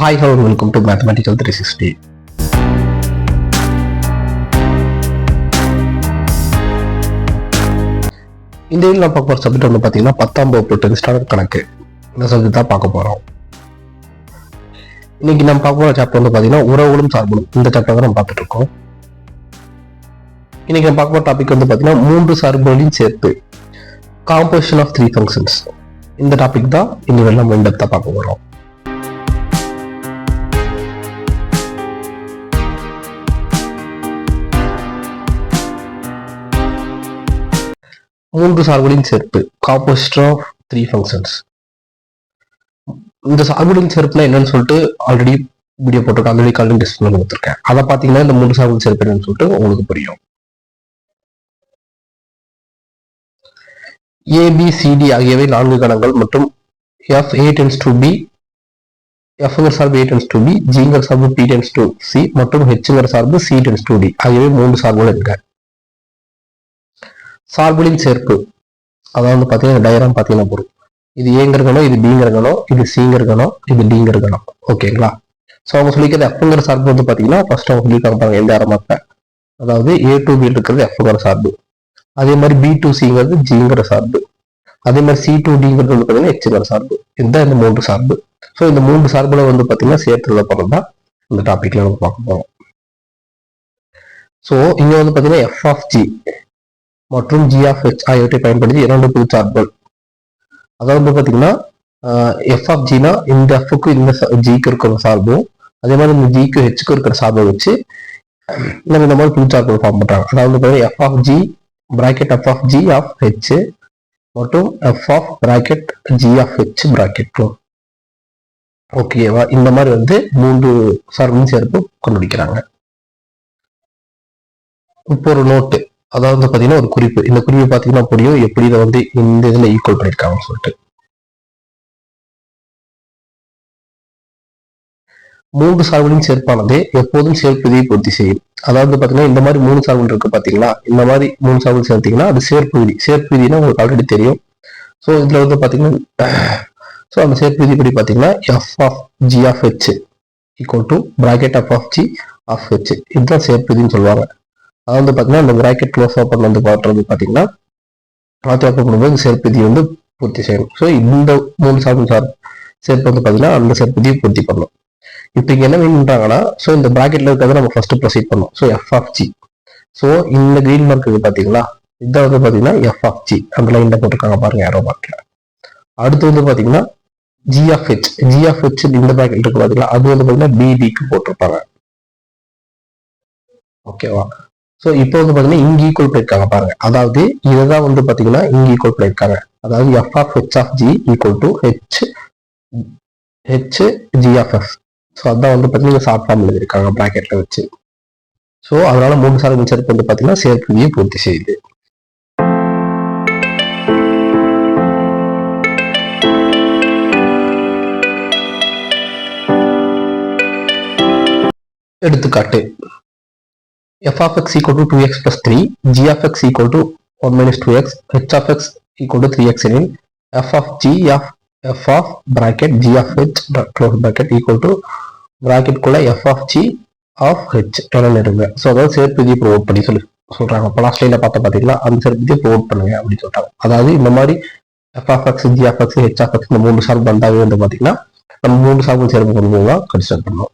Hi hello welcome to mathematical three sixty இந்த இதில் நான் பார்க்க போகிற சப்ஜெக்ட் வந்து பார்த்தீங்கன்னா பத்தாம் வகுப்பு டென்த் ஸ்டாண்டர்ட் கணக்கு. இந்த சப்ஜெக்ட் தான் பார்க்க போகிறோம் இன்னைக்கு நம்ம பார்க்க போகிற சாப்டர் வந்து பார்த்தீங்கன்னா உறவுகளும் சார்புகளும். இந்த சாப்டர் தான் நம்ம பார்த்துட்டு இருக்கோம். இன்னைக்கு நம்ம பார்க்க போகிற டாபிக் வந்து பார்த்தீங்கன்னா மூன்று சார்புகளின் சேர்ப்பு காம்போசிஷன் ஆஃப் த்ரீ ஃபங்க்ஷன்ஸ் இந்த டாபிக் தான் இன்னைக்கு நம்ம இந்த பார்க்க போகிறோம் மூன்று சார்புகளின் சேர்ப்பு காம்போசிஷன் ஆஃப் த்ரீ ஃபங்க்ஷன்ஸ் இந்த சார்புகளின் சேர்ப்புனா என்னன்னு சொல்லிட்டு ஆல்ரெடி வீடியோ போட்டிருக்கேன். ஆல்ரெடி காலையில் டிஸ்பிளே கொடுத்துருக்கேன். அதை பார்த்தீங்கன்னா இந்த மூன்று சார்புகளின் சேர்ப்பு என்னன்னு சொல்லிட்டு உங்களுக்கு புரியும். ஏபிசிடி ஆகியவை நான்கு கணங்கள் மற்றும் F A tends to B எஃப்ங்கிற சார்பு ஏ டென்ஸ் டு பி ஜிங்கிற சார்பு பி டென்ஸ் டு சி மற்றும் ஹெச்ங்கிற சார்பு சி டென்ஸ் டு டி ஆகியவை மூன்று சார்புகள் இருக்க. சார்புகளின் சேர்ப்பு. அதாவது பார்த்தீங்கன்னா டயராம் பார்த்தீங்கன்னா பொருள். இது ஏங்கிற கணம் இது பிங்கிற கணம் இது சிங்கிற கணம் இது டிங்கிற கணம். ஓகேங்களா? ஸோ அவங்க சொல்லிக்கிறது எஃப்ங்கிற சார்பு வந்து பார்த்தீங்கன்னா ஃபர்ஸ்ட் அவங்க சொல்லியிருக்காங்க பாருங்க எந்த ஆரம்பத்தை அதாவது ஏ டு பி இருக்கிறது எஃப்ங்கிற சார்பு. அதே மாதிரி பி டு சிங்கிறது ஜிங்கிற சார்பு. அதே மாதிரி சி டு டிங்கிறது வந்து பார்த்தீங்கன்னா எச்சுங்கிற சார்பு. இதுதான் இந்த மூன்று சார்பு. ஸோ இந்த மூன்று சார்புல வந்து பார்த்தீங்கன்னா சேர்த்துல போகிறது தான் இந்த டாபிக்ல நம்ம பார்க்க போகிறோம் ஸோ இங்கே வந்து பார்த்தீங்கன்னா எஃப் ஆஃப் ஜி மற்றும் ஜி ஆஃப் ஹெச் ஆகியவற்றை பயன்படுத்தி இரண்டு புது சார்புகள் அதாவது பார்த்தீங்கன்னா எஃப் ஆஃப் ஜினா இந்த எஃப்க்கு இந்த ஜிக்கு இருக்கிற சார்பும் அதே மாதிரி இந்த ஜிக்கு ஹெச்சுக்கு இருக்கிற சார்பை வச்சு நம்ம இந்த மாதிரி புது சார்புகள் ஃபார்ம் பண்ணுறாங்க அதாவது பார்த்தீங்கன்னா F of G bracket F of G of H மற்றும் F of bracket G of H bracket ஓகேவா இந்த மாதிரி வந்து மூன்று சார்பின் சேர்ப்பு கண்டுபிடிக்கிறாங்க இப்போ ஒரு நோட்டு அதாவது வந்து ஒரு குறிப்பு. இந்த குறிப்பு பார்த்தீங்கன்னா புரியும் எப்படி இதை வந்து இந்த இதில் ஈக்குவல் பண்ணிருக்காங்கன்னு சொல்லிட்டு. மூன்று சார்புகளின் சேர்ப்பானது எப்போதும் சேர்ப்பதியை பூர்த்தி செய்யும். அதாவது பார்த்தீங்கன்னா இந்த மாதிரி மூணு சார்புகள் இருக்கு பார்த்தீங்களா இந்த மாதிரி மூணு சார்புகள் சேர்த்தீங்கன்னா அது சேர்ப்பு விதி. சேர்ப்பு விதினா உங்களுக்கு ஆல்ரெடி தெரியும். ஸோ இதுல வந்து பார்த்தீங்கன்னா ஸோ அந்த சேர்ப்பு விதி படி பார்த்தீங்கன்னா F of G of H equal to bracket of of G of H இதுதான் சேர்ப்பு விதின்னு சொல்லுவாங்க. அதை வந்து பார்த்தீங்கன்னா இந்த பிராக்கெட் க்ளோஸ் ஓப்பன் வந்து பாட்டுறது பார்த்தீங்கன்னா மாற்றி ஓப்பன் பண்ணும்போது சேர்ப்பு வந்து பூர்த்தி செய்யணும். ஸோ இந்த மூணு சாப்பிடும் சார் சேர்ப்பு வந்து பார்த்தீங்கன்னா அந்த சேர்ப்பு பூர்த்தி பண்ணணும். இப்போ இங்கே என்ன மீன் பண்ணுறாங்கன்னா ஸோ இந்த பிராக்கெட்ல இருக்கிறத நம்ம ஃபர்ஸ்ட் ப்ரொசீட் பண்ணோம் so F of G so இந்த க்ரீன் மார்க் பார்த்தீங்களா பாத்தீங்களா? இதை வந்து பார்த்தீங்கன்னா எஃப் ஆஃப் ஜி அந்த லைனில் போட்டிருக்காங்க பாருங்க ஏரோ மார்க்கில் அடுத்து வந்து பார்த்தீங்கன்னா G of H G of H இந்த பிராக்கெட் இருக்கு பார்த்தீங்களா அது வந்து பார்த்தீங்கன்னா பிபிக்கு போட்டிருப்பாங்க. ஓகேவா ஸோ இப்போ வந்து பார்த்தீங்கன்னா இங்க ஈக்குவல் பண்ணியிருக்காங்க பாருங்க. அதாவது இதுதான் வந்து பார்த்தீங்கன்னா இங்க ஈக்குவல் பண்ணியிருக்காங்க. அதாவது F of H of G equal to H H G of F so அதான் வந்து பார்த்தீங்கன்னா ஷார்ட் ஃபார்ம் எழுதியிருக்காங்க ப்ராக்கெட்டில் வச்சு. ஸோ அதனால மூணு சார் சேர்ப்பு வந்து பார்த்தீங்கன்னா சேர்ப்பு பூர்த்தி செய்யுது. எடுத்துக்காட்டு. F of x equal to two X plus three G of X equal to one minus two X H of X equal to three X எனில் F G of f of bracket g of h close bracket equal to bracket குள்ள f of g of h. என நிறுங்க so அதாவது சேர்ப்பு விதியை பண்ணி சொல்லி சொல்கிறாங்க இப்போ லாஸ்ட் லைன்ல பார்த்த பார்த்தீங்களா அந்த சேர்ப்பு விதியை ப்ரோட் பண்ணுங்க அப்படின்னு சொல்கிறாங்க அதாவது இந்த மாதிரி f of x g of x h of x இந்த மூணு சார்பு வந்தாவே வந்து பார்த்தீங்கன்னா நம்ம மூணு சார்பு சேர்ப்பு கொண்டு தான் கன்சிடர் பண்ணுவோம்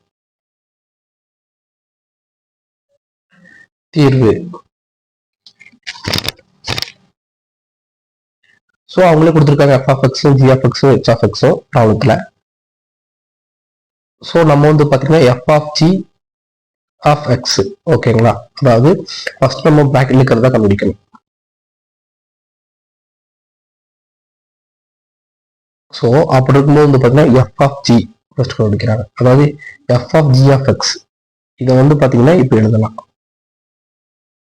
தீர்வு. ஸோ அவங்களே கொடுத்துருக்காங்க எஃப் ஆஃப் எக்ஸோ ஜி ஆஃப் எக்ஸோ ஹெச் ஆஃப் எக்ஸோ ப்ராப்ளத்தில் ஸோ நம்ம வந்து பார்த்தீங்கன்னா F of G of X ஓகேங்களா அதாவது ஃபர்ஸ்ட் நம்ம பிராக்கெட் இருக்கிறதா கண்டுபிடிக்கணும். ஸோ அப்படி இருக்கும்போது வந்து பார்த்தீங்கன்னா எஃப் ஆஃப் ஜி ஃபர்ஸ்ட் கண்டுபிடிக்கிறாங்க. அதாவது F of G of X இதை வந்து பார்த்தீங்கன்னா இப்போ எழுதலாம்.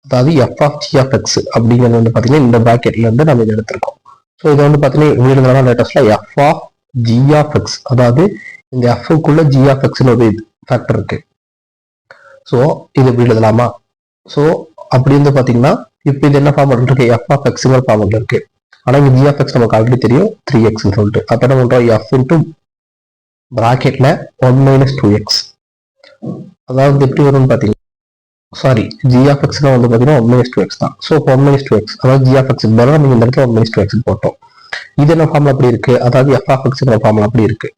அதாவது F of G of X அப்படிங்கிறது வந்து பார்த்தீங்கன்னா இந்த ப்ராக்கெட்ல இருந்து நம்ம இதை எடுத்திருக்கோம். ஸோ இது வந்து பார்த்தீங்கன்னா எப்படி லேட்டஸ்ட்ல F of G of X அதாவது இந்த எஃப்க்குள்ள ஜி ஆஃப் எக்ஸ்னு ஒரு ஃபேக்டர் இருக்கு. ஸோ இது இப்படி எழுதலாமா? ஸோ அப்படி வந்து பார்த்தீங்கன்னா இப்போ இது என்ன ஃபார்ம் இருக்கு? எஃப் ஆஃப் எக்ஸுங்கிற ஃபார்ம் இருக்கு. ஆனால் இங்கே ஜி ஆஃப் எக்ஸ் நமக்கு ஆல்ரெடி தெரியும். த்ரீ எக்ஸ்னு சொல்லிட்டு. அப்போ என்ன பண்ணுறோம் எஃப் இன்ட்டு ப்ராக்கெட்ல ஒன் மைனஸ் டூ எக்ஸ் அதாவது எப்படி வரும்னு பார்த்தீங்கன்னா சாரி ஜி ஆஃப் எக்ஸ்னா வந்து பார்த்தீங்கன்னா ஒன் மைனஸ் டூ எக்ஸ் தான். ஸோ இப்போ ஒன் மைனஸ் டூ எக்ஸ் அதாவது ஜி ஆஃப் எக்ஸ் பதிலாக நீங்கள் இந்த இடத்துல ஒன் மைனஸ் டூ எக்ஸ் போட்டோம். இது என்ன ஃபார்ம்ல அப்படி இருக்கு? அதாவது எஃப் ஆஃப் எக்ஸ்ங்கிற ஃபார்ம்ல அப்படி இருக்கு.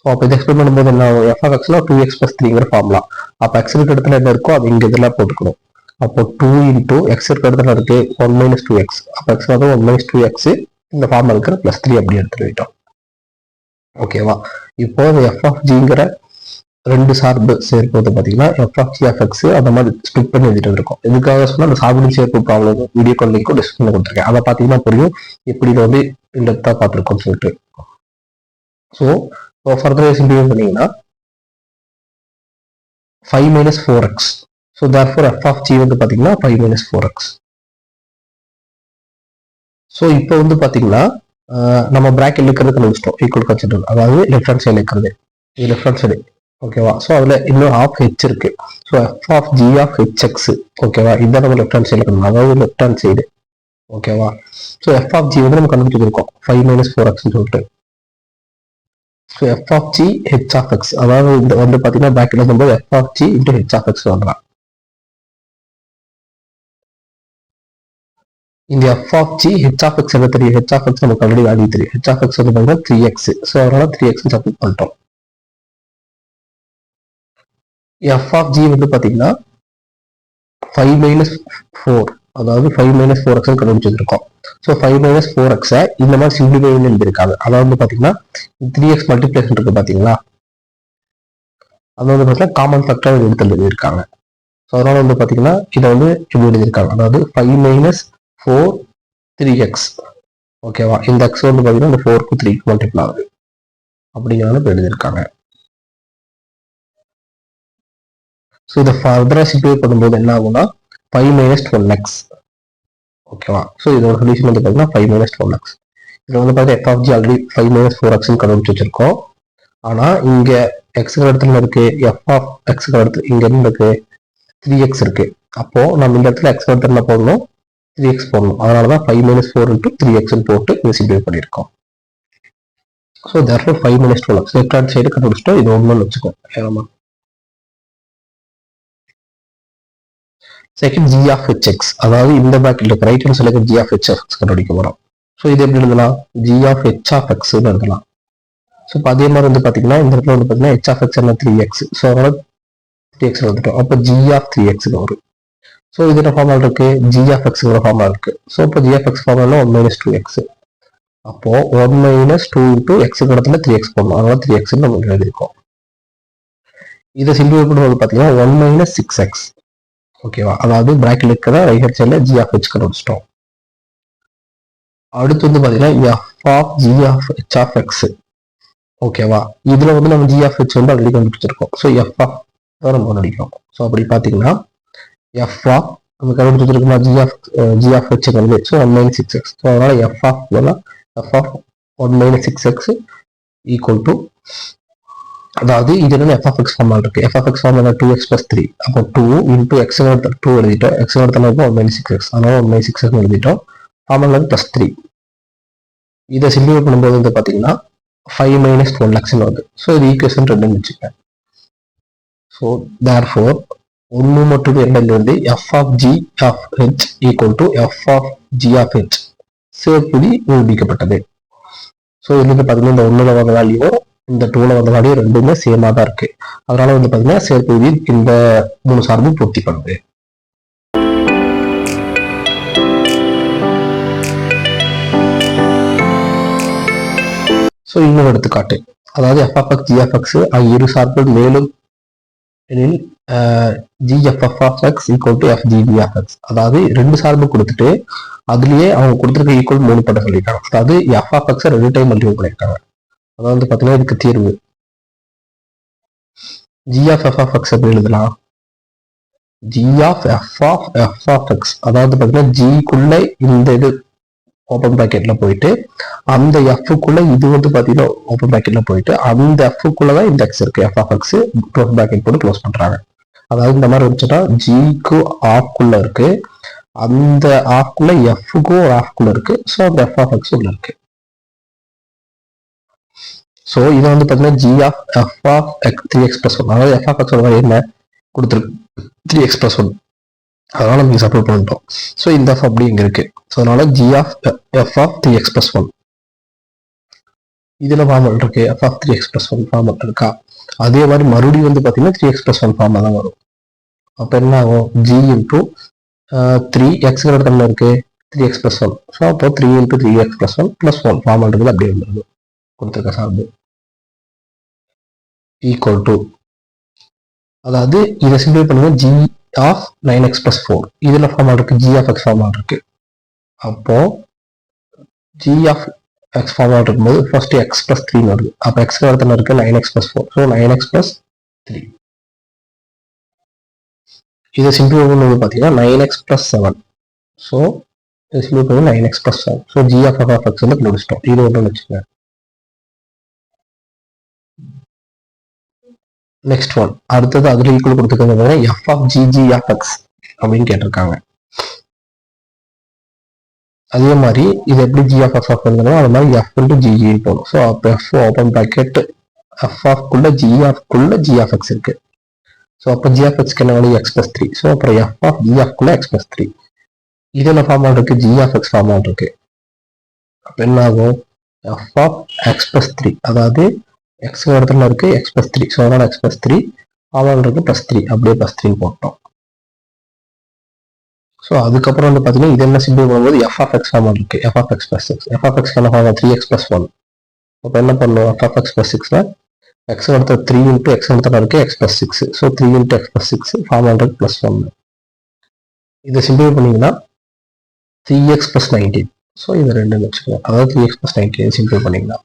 ஸோ அப்போ இது எக்ஸ்பிளைன் பண்ணும்போது என்ன எஃப் ஆஃப் எக்ஸ்ல டூ எக்ஸ் பிளஸ் த்ரீங்கிற ஃபார்ம்லாம் அப்போ எக்ஸ் இருக்க இடத்துல என்ன இருக்கோ அது இங்கே இதெல்லாம் போட்டுக்கணும். அப்போ டூ இன்டூ எக்ஸ் இருக்க இடத்துல இருக்கு ஒன் மைனஸ் டூ எக்ஸ் அப்போ எக்ஸ் வந்து ஒன் மைனஸ் டூ எக்ஸ் இந்த ஃபார்ம்ல இருக்கிற பிளஸ் த்ரீ அப்படி எடுத்துட்டு போயிட்டோம். ஓகேவா இப்போ எஃப் ஆஃப் ஜிங்கிற ரெண்டு சார்பு சேர்ப்பது பார்த்தீங்கன்னா எஃப் ஆஃப் ஜி அந்த மாதிரி ஸ்பிட் பண்ணி எழுதிட்டு இருக்கோம் இதுக்காக சொன்னால் அந்த சார்பு சேர்ப்பு ப்ராப்ளம் வீடியோ கால் லிங்க்கும் டிஸ்கிரிப்ஷன் கொடுத்துருக்கேன். அதை பார்த்தீங்கன்னா புரியும். எப்படி இதை வந்து இன்டெப்த்தாக பார்த்துருக்கோம்னு சொல்லிட்டு. ஸோ இப்போ ஃபர்தர் சிம்பிள் பண்ணீங்கன்னா five minus four X so therefore F of G வந்து பார்த்தீங்கன்னா five minus four X so இப்போ வந்து பார்த்தீங்கன்னா நம்ம பிராக்கெட் இருக்கிறது கண்டுபிடிச்சிட்டோம் ஈக்குவல் கன்சிடர் அதாவது லெஃப்ட் ஹேண்ட் சைடு இருக்கிறது இது லெஃப்ட் ஹேண்ட் சைடு ஓகேவா ஸோ அதில் இன்னும் ஆஃப் ஹெச் இருக்கு. So F of G of H X ஓகேவா இதான் நம்ம லெஃப்ட் ஹேண்ட் சைடு இருக்கணும். அதாவது லெஃப்ட் ஹேண்ட் சைடு ஓகேவா ஸோ எஃப் ஆஃப் ஜி வந்து நம்ம கண்டுபிடிச்சிருக்கோம். ஃபைவ் மைனஸ் ஃபோர் எக்ஸ்னு சொல்லிட்டு. So F of G H of X அதாவது இந்த வந்து பார்த்தீங்கன்னா பேக்கில் வரும்போது F of G into H of X வாங்கலாம் இந்த F of G H of X என்ன தெரியும்? ஹெச் ஆஃப் எக்ஸ் நமக்கு ஆல்ரெடி வேல்யூ தெரியும். ஹெச் ஆஃப் எக்ஸ் வந்து பார்த்தீங்கன்னா த்ரீ எக்ஸ் ஸோ அதனால த்ரீ எக்ஸ் சப்மிட் பண்ணிட்டோம். எஃப் ஆஃப் ஜி வந்து பார்த்தீங்கன்னா ஃபைவ் மைனஸ் ஃபோர் அதாவது ஃபைவ் மைனஸ் ஃபோர் எக்ஸ் கண்டுபிடிச்சிருக்கோம் ஸோ ஃபைவ் மைனஸ் ஃபோர் எக்ஸை இந்த மாதிரி சிம்பிளிஃபை பண்ணி எழுதியிருக்காங்க. அதாவது வந்து பார்த்தீங்கன்னா த்ரீ எக்ஸ் மல்டிப்ளேஷன் இருக்கு பார்த்தீங்களா அது வந்து பார்த்தீங்கன்னா காமன் ஃபேக்டர் எடுத்து எழுதியிருக்காங்க. ஸோ அதனால வந்து பார்த்தீங்கன்னா இதை வந்து இப்படி எழுதியிருக்காங்க. அதாவது five minus four three X ஓகேவா இந்த எக்ஸ் வந்து பார்த்தீங்கன்னா இந்த ஃபோருக்கு த்ரீக்கு மல்டிபிள் ஆகுது. அப்படிங்கிறத இப்போ எழுதியிருக்காங்க. ஸோ இதை ஃபர்தராக சிம்பிளை பண்ணும்போது என்ன ஆகும்னா ஃபைவ் மைனஸ் ஒன் எக்ஸ் ஓகேவா ஸோ இதோட சொல்யூஷன் வந்து பார்த்தீங்கன்னா ஃபைவ் மைனஸ் ஒன் எக்ஸ் இதில் வந்து பார்த்தீங்கன்னா F of G already five minus four எக்ஸ்னு கண்டுபிடிச்சு வச்சிருக்கோம். ஆனால் இங்கே எக்ஸ் இடத்துல இருக்கு? எஃப் ஆஃப் எக்ஸ் இடத்துல இங்கே இருந்து இருக்கு? த்ரீ எக்ஸ் இருக்கு. அப்போ நம்ம இந்த இடத்துல எக்ஸ் இடத்துல என்ன போடணும்? த்ரீ எக்ஸ் போடணும். அதனால தான் five minus four into three எக்ஸ்னு போட்டு இதை சிம்பிளை பண்ணியிருக்கோம். So therefore five minus twelve X left hand side கண்டுபிடிச்சிட்டோம். இது ஒன்றுன்னு வச்சுக்கோம் ஏன்னா second G of H X அதாவது இந்த பேக்கில் இருக்க ரைட் ஹேண்ட் சைடுல ஜி ஆஃப் ஹெச் எக்ஸ் கண்டுபிடிக்க போகிறோம் ஸோ இது எப்படி எழுதலாம்? ஜி ஆஃப் ஹெச் ஆஃப் எக்ஸ்னு எழுதலாம். ஸோ இப்போ அதே மாதிரி வந்து பார்த்தீங்கன்னா இந்த இடத்துல வந்து பார்த்தீங்கன்னா ஹெச் ஆஃப் எக்ஸ் என்ன? த்ரீ எக்ஸ் ஸோ அதனால த்ரீ எக்ஸ் வந்துட்டோம். அப்போ ஜி ஆஃப் த்ரீ எக்ஸ்னு வரும். ஸோ இதோட ஃபார்மால் இருக்கு? ஜி ஆஃப் எக்ஸ்ங்கிற ஃபார்மால் இருக்கு. ஸோ இப்போ ஜி ஆஃப் எக்ஸ் ஃபார்மல் ஒன் மைனஸ் டூ எக்ஸ் அப்போ one minus two into X இடத்துல த்ரீ எக்ஸ் போடணும். அதனால த்ரீ எக்ஸ் நம்ம எழுதியிருக்கோம். இதை சிம்பிள் பண்ணும்போது பார்த்தீங்கன்னா ஒன் மைனஸ் சிக்ஸ் எக்ஸ் ஓகேவா அதாவது பிராக்கெட் இருக்கிற ரைட் ஹேண்ட் சைடில் ஜி ஆஃப் ஹெச் கண்டுபிடிச்சிட்டோம் அடுத்து வந்து பார்த்தீங்கன்னா F e of G of H of X ஓகேவா இதில் வந்து நம்ம ஜி ஆஃப் ஹெச் வந்து ஆல்ரெடி கண்டுபிடிச்சிருக்கோம். ஸோ எஃப் ஆஃப் தான் நம்ம கண்டுபிடிக்கிறோம். ஸோ அப்படி பார்த்தீங்கன்னா எஃப் ஆஃப் நம்ம கண்டுபிடிச்சிருக்கோமா G of G of H வந்து so one minus six X so அதனால் F of F of one minus six X equal to அதாவது இது என்ன எஃப்எஃப்எக்ஸ் ஆஃப் இருக்கு. F F X form two X plus three அப்போ two into X two எழுதிட்டோம். எக்ஸ் இடத்துல ஒன் மைனஸ் சிக்ஸ் எக்ஸ் அதனால ஒன் மைனஸ் சிக்ஸ் எக்ஸ் எழுதிட்டோம். ஃபார்மல் வந்து பிளஸ் த்ரீ இதை சிம்பிள் பண்ணும்போது வந்து பார்த்தீங்கன்னா ஃபைவ் மைனஸ் ஒன் எக்ஸ்னு வருது. ஸோ இது ஈக்குவேஷன் ரெண்டுன்னு வச்சுக்கேன் ஸோ தேர் ஃபோர் ஒன்று மட்டும் இரண்டில் வந்து F of G of H equal to F of G of H சேர்ப்புதி நிரூபிக்கப்பட்டது. ஸோ இது வந்து பார்த்தீங்கன்னா இந்த ஒன்றில் வந்த வேல்யூவும் இந்த டூல வந்த மாதிரி ரெண்டுமே சேமாக தான் இருக்கு. அதனால வந்து பார்த்தீங்கன்னா சேர்ப்பு விதி இந்த மூணு சார்பும் பூர்த்தி பண்ணுது. ஸோ இன்னொரு எடுத்துக்காட்டு. அதாவது எஃப்எஃப்எக்ஸ் ஜிஎஃப்எக்ஸ் இரு சார்புகள் மேலும் எனில் ஜிஎஃப்எஃப் ஈக்குவல் டு எஃப்ஜிபிஎஃப்எக்ஸ் அதாவது ரெண்டு சார்பு கொடுத்துட்டு அதுலேயே அவங்க கொடுத்துருக்க ஈக்குவல் மூணு பண்ண சொல்லியிருக்காங்க. அதாவது எஃப்எஃப்எக்ஸை ரெண்டு டைம் மல்டிபிள் பண்ணியிருக்காங்க. அதாவது வந்து பார்த்தீங்கன்னா இதுக்கு தீர்வு. G of F of X எப்படி எழுதலாம்? G of F of F of X அதாவது பார்த்தீங்கன்னா ஜிக்குள்ள இந்த இது ஓப்பன் பேக்கெட்ல போயிட்டு அந்த எஃப்க்குள்ள இது வந்து பார்த்தீங்கன்னா ஓப்பன் பேக்கெட்ல போயிட்டு அந்த எஃப்க்குள்ள தான் இந்த எக்ஸ் இருக்கு. F of X close bracket போட்டு க்ளோஸ் பண்றாங்க. அதாவது இந்த மாதிரி வச்சுட்டா ஜிக்கு ஆஃப்குள்ள இருக்கு. அந்த ஆஃப்குள்ள எஃப்க்கும் ஒரு ஆஃப்குள்ள இருக்கு. ஸோ அந்த எஃப் ஆஃப் எக்ஸ் உள்ள இருக்கு. ஸோ இது வந்து பார்த்தீங்கன்னா G of F of X three X plus one அதாவது எஃப் ஆஃப் எக்ஸ் என்ன? கொடுத்துருக்கு. த்ரீ எக்ஸ்பிரஸ் ஒன் அதனால நீங்கள் சப்ளை பண்ணிட்டோம். ஸோ இந்த எஃப் அப்படி இங்கே இருக்கு. ஸோ அதனால g of f of three x plus one இதில் ஃபார்மல் இருக்கு. F of three x plus one formal இருக்கா? அதே மாதிரி மறுபடியும் வந்து பார்த்தீங்கன்னா த்ரீ எக்ஸ்பிரஸ் ஒன் ஃபார்மாக தான் வரும். அப்போ என்ன ஆகும்? ஜி இன்டூ த்ரீ எக்ஸ் இடத்துல இருக்கு. Three x plus one so அப்போ three into three x plus one plus one formal இருக்குது அப்படியே வந்துருது கொடுத்துருக்க சார்பு. ஈக்குவல் டு அதாவது இதை சிம்பிள் பண்ணுங்க. G of nine x plus four இதில் ஃபார்மல் இருக்குது ஜி ஆஃப் எக்ஸ் ஃபார்மல் இருக்குது அப்போது ஜி ஆஃப் எக்ஸ் ஃபார்மல் இருக்கும்போது ஃபர்ஸ்ட் எக்ஸ் ப்ளஸ் த்ரீன்னு வருது. அப்போ எக்ஸ் இடத்துல இருக்குது nine x plus four so nine x plus three இதை சிம்பிள் பண்ணும்போது பார்த்தீங்கன்னா nine x plus seven so இதை சிம்பிள் பண்ணி nine x plus seven so g of f x வந்து கண்டுபிடிச்சிட்டோம் இது ஒன்று வச்சுக்கோங்க. நெக்ஸ்ட் ஒன் அடுத்தது அதில் ஈக்குவல் கொடுத்துருக்காங்க f of g g f x அப்படின்னு கேட்டிருக்காங்க. அதே மாதிரி இது எப்படி ஜி ஆஃப் எஃப் ஆஃப் இருந்தாலும் அது மாதிரி எஃப் இன்ட்டு ஜிஜி போகணும் ஸோ அப்போ f open bracket f of குள்ள ஜி ஆஃப் குள்ள ஜி ஆஃப் எக்ஸ் இருக்கு. ஸோ அப்போ ஜி ஆஃப் எக்ஸ்க்கு என்ன வேணும்? எக்ஸ் ப்ளஸ் த்ரீ ஸோ அப்புறம் எஃப் ஆஃப் ஜி ஆஃப் குள்ள எக்ஸ் ப்ளஸ் த்ரீ இது என்ன ஃபார்மால் இருக்கு? ஜி ஆஃப் எக்ஸ் ஃபார்மால் இருக்கு. அப்போ என்ன ஆகும்? F of x plus three அதாவது எக்ஸ் இடத்துல இருக்கு எக்ஸ் ப்ளஸ் த்ரீ ஸோ அதனால் எக்ஸ் ப்ளஸ் த்ரீ ஃபார்மால் இருக்கு ப்ளஸ் த்ரீ அப்படியே ப்ளஸ் த்ரீ போட்டோம். ஸோ அதுக்கப்புறம் வந்து பார்த்தீங்கன்னா இது என்ன சிம்பிள் பண்ணும்போது எஃப் ஆஃப் எக்ஸ் ஃபார்ம் இருக்கு. F of x plus six f of x என்ன form three x plus one அப்போ என்ன பண்ணுவோம் எஃப் ஆஃப் எக்ஸ் ப்ளஸ் சிக்ஸில் எக்ஸ் இடத்துல த்ரீ இன்ட்டு எக்ஸ் இடத்துல இருக்கு x plus six so three into x plus six form hundred plus one இதை simple பண்ணீங்கன்னா three x plus nineteen so இது ரெண்டு வச்சுக்கலாம் அதாவது three x plus nineteen simple பண்ணிங்கன்னா.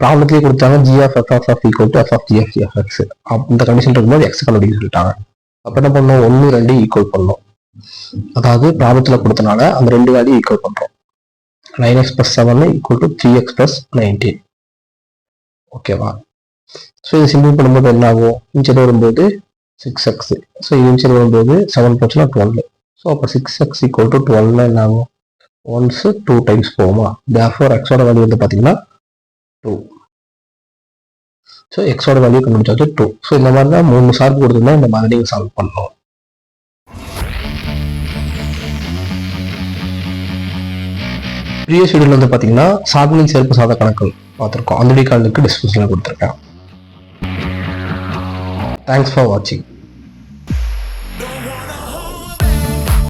ப்ராப்ளத்திலே கொடுத்தாங்க. G of f of f equal to f of g of x condition இருக்கும்போது எக்ஸ் கண்டுபிடிக்க சொல்லிட்டாங்க. அப்போ என்ன பண்ணோம்? ஒன்று ரெண்டு ஈக்குவல் பண்ணோம். அதாவது ப்ராப்ளத்தில் கொடுத்தனால அந்த ரெண்டு வேல்யூ ஈக்குவல் பண்ணுறோம் nine x plus seven equal to three x plus nineteen ஓகேவா ஸோ இது சிம்பிள் பண்ணும்போது என்ன ஆகும் இன்ச்சர் வரும்போது சிக்ஸ் எக்ஸ் ஸோ இது இன்ச்சர் வரும்போது செவன் போச்சுன்னா டுவெல் ஸோ அப்போ சிக்ஸ் எக்ஸ் ஈக்குவல் டு டுவெல்னா என்ன ஆகும் ஒன்ஸ் டூ டைம்ஸ் போகுமா? தேர்ஃபோர் எக்ஸோட வேல்யூ வந்து பார்த்தீங்கன்னா டூ ஸோ எக்ஸோட வேல்யூ கண்டுபிடிச்சாச்சு டூ ஸோ இந்த மாதிரி தான் மூணு சார்பு கொடுத்துருந்தா இந்த மாதிரி நீங்கள் சால்வ் பண்ணணும் ப்ரீவியஸ் வீடியோவில் வந்து பார்த்தீங்கன்னா சார்பின் சேர்ப்பு சாத கணக்கு பார்த்துருக்கோம். அந்த வீடியோ டிஸ்கிரிப்ஷனில் கொடுத்துருக்கேன். தேங்க்ஸ் ஃபார் வாட்சிங்